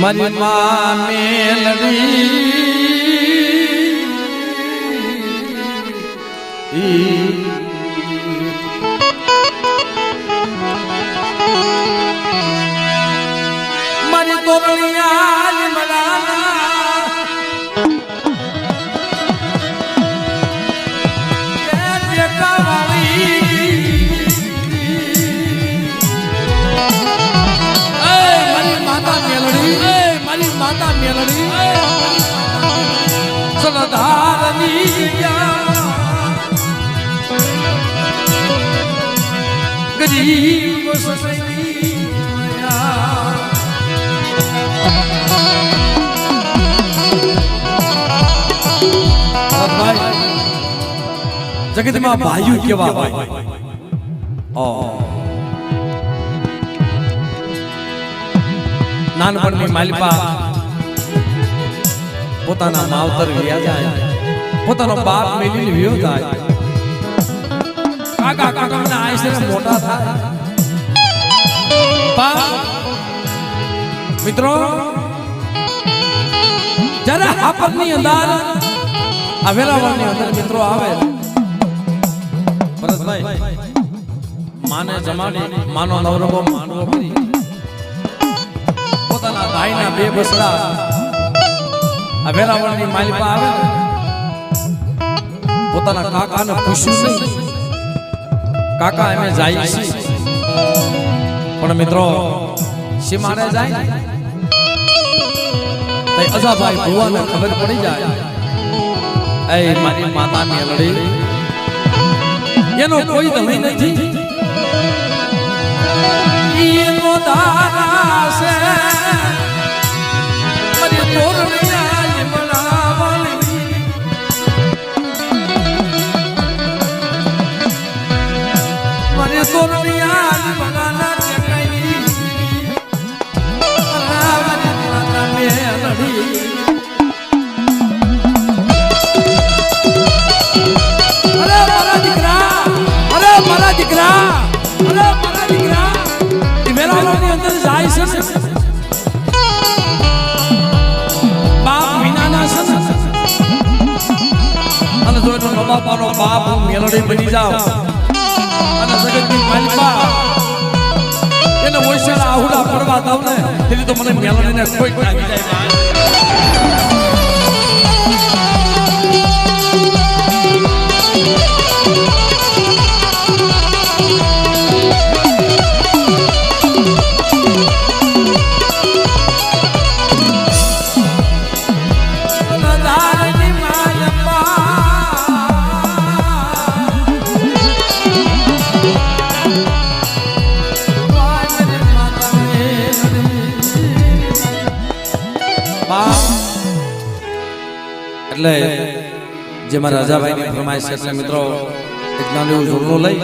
મારી માં મેલડી ગરીબ માયા જગતમાં ભાઈઓ કેવા હોય નાનપણની માલિપા પોતાના માવતર વ્યા જાય. પોતાનો બાપ મેલીને વ્યો જાય. કાકા કાકા મને આઈસે મોટા થાય. બા મિત્રો, જ્યારે આપની અંદર, આ વેરાવળની અંદર મિત્રો આવે, ભરતભાઈ, માને જમાડી, માનો નવરવો માનવો કરી પોતાના ભાઈના બે બસડા આ વેરાવળની માલિપા આવે પોતાના કાકાને પૂછ્યું કાકા, અમે જાય છે પણ મિત્રો સીમાને જાય? ને અજાભાઈ ભુવાને ખબર પડી જાય. એ મારી માતાની લડી એનો કોઈ ધણી નથી. એનો દારા બાપાનો બાપ હું મેલડી બની જાવ અને જગતની માલિકા એને ઓછાના આહુડા પડવા દઉં ને તેથી તો મને મેલડીને કોઈ લાગી જાય. એટલે જેમાં મારા રાજાભાઈની ફરમાઈશ છે, એટલે મિત્રો, એક નાનું એવું ઝૂલનું લઈ.